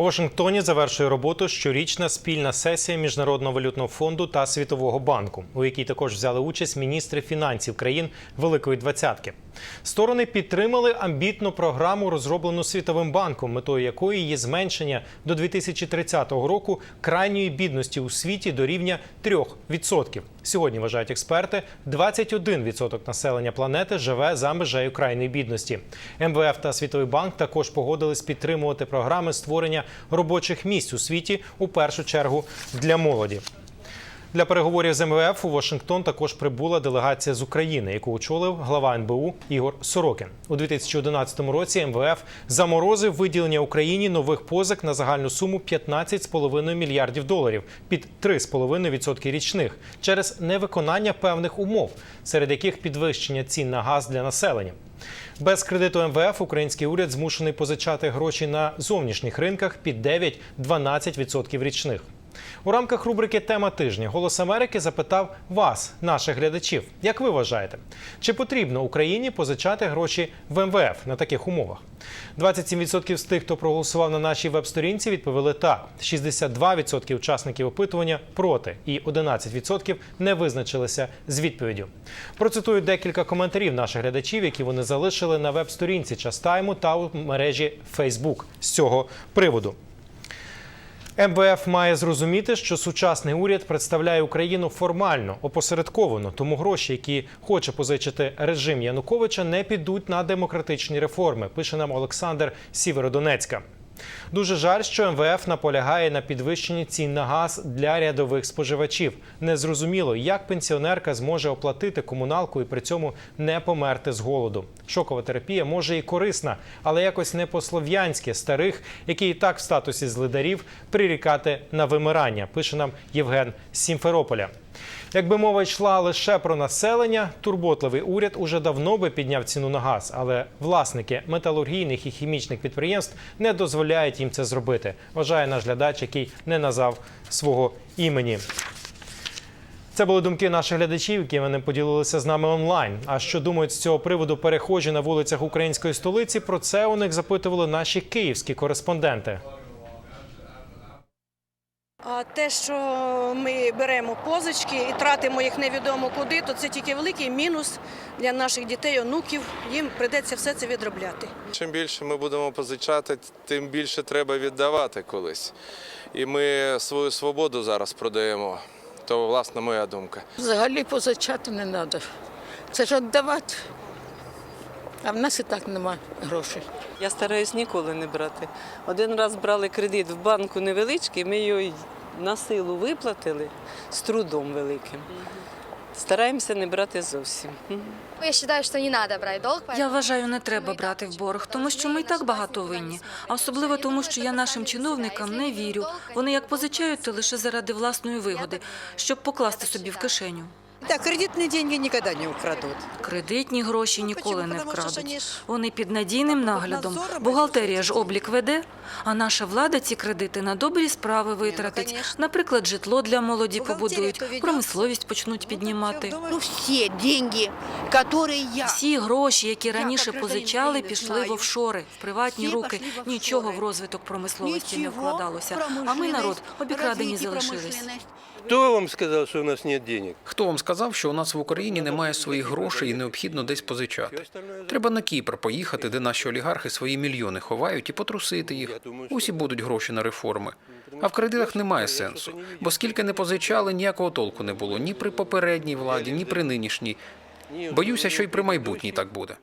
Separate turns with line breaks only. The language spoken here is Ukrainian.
У Вашингтоні завершує роботу щорічна спільна сесія Міжнародного валютного фонду та Світового банку, у якій також взяли участь міністри фінансів країн Великої Двадцятки. Сторони підтримали амбітну програму, розроблену Світовим банком, метою якої є зменшення до 2030 року крайньої бідності у світі до рівня 3%. Сьогодні вважають експерти, 21% населення планети живе за межею крайньої бідності. МВФ та Світовий банк також погодились підтримувати програми створення робочих місць у світі у першу чергу для молоді. Для переговорів з МВФ у Вашингтон також прибула делегація з України, яку очолив глава НБУ Ігор Сорокін. У 2011 році МВФ заморозив виділення Україні нових позик на загальну суму 15,5 мільярдів доларів під 3,5% річних через невиконання певних умов, серед яких підвищення цін на газ для населення. Без кредиту МВФ український уряд змушений позичати гроші на зовнішніх ринках під 9-12% річних. У рамках рубрики Тема тижня Голос Америки запитав вас, наших глядачів, як ви вважаєте, чи потрібно Україні позичати гроші в МВФ на таких умовах? 27% з тих, хто проголосував на нашій веб-сторінці, відповіли так. 62% учасників опитування проти, і 11% не визначилися з відповіддю. Процитую декілька коментарів наших глядачів, які вони залишили на веб-сторінці Частайму та у мережі Facebook з цього приводу. МВФ має зрозуміти, що сучасний уряд представляє Україну формально опосередковано, тому гроші, які хоче позичити режим Януковича, не підуть на демократичні реформи. Пише нам Олександр Сіверодонецька. Дуже жаль, що МВФ наполягає на підвищенні цін на газ для рядових споживачів. Незрозуміло, як пенсіонерка зможе оплатити комуналку і при цьому не померти з голоду. Шокова терапія може і корисна, але якось не по-слов'янськи старих, які і так в статусі злидарів, прирікати на вимирання. Пише нам Євген Сімферополя. Якби мова йшла лише про населення, турботливий уряд уже давно би підняв ціну на газ, але власники металургійних і хімічних підприємств не дозволяють їм це зробити. Вважає наш глядач, який не назвав свого імені. Це були думки наших глядачів, які вони поділилися з нами онлайн. А що думають з цього приводу перехожі на вулицях української столиці? Про це у них запитували наші київські кореспонденти.
А те, що ми беремо позички і тратимо їх невідомо куди, то це тільки великий мінус для наших дітей, онуків. Їм прийдеться все це відробляти.
Чим більше ми будемо позичати, тим більше треба віддавати колись. І ми свою свободу зараз продаємо. То власне моя думка.
Взагалі позичати не треба. Це ж віддавати. А в нас і так нема грошей.
Я стараюсь ніколи не брати. Один раз брали кредит в банку невеличкий, ми його й на силу виплатили з трудом великим. Стараємося не брати зовсім.
Я вважаю, що не треба брати долг.
Я вважаю, не треба брати в борг, тому що ми і так багато винні. А особливо тому, що я нашим чиновникам не вірю. Вони як позичають, то лише заради власної вигоди, щоб покласти собі в кишеню.
Да, кредитные деньги никогда не украдут.
Кредитні гроші ніколи не
Почему? Потому що
вкрадуть.
вони ж
Вони під надійним
під
наглядом.
надзором
Бухгалтерія ж
будуть.
облік веде, а наша влада ці кредити на добрі справи витратить.
конечно.
Наприклад, житло для молоді
Бухгалтерія
побудують,
то веде.
промисловість почнуть піднімати.
Ну, все деньги, которые я...
Всі гроші, які раніше
як
позичали,
гражданин
пішли
знаю.
в офшори, в приватні
Всі
руки.
пішли в офшори.
Нічого в розвиток промисловості не
Ничего,
вкладалося. А ми,
промышленность,
народ, обікрадені
развитие
залишились.
Хто вам сказав, що у нас нет денег?
Хто вам сказав, що у нас в Україні немає своїх грошей і необхідно десь позичати? Треба на Кіпр поїхати, де наші олігархи свої мільйони ховають і потрусити їх. Усі будуть гроші на реформи. А в кредитах немає сенсу, бо скільки не позичали, ніякого толку не було ні при попередній владі, ні при нинішній. Боюся, що й при майбутній так буде.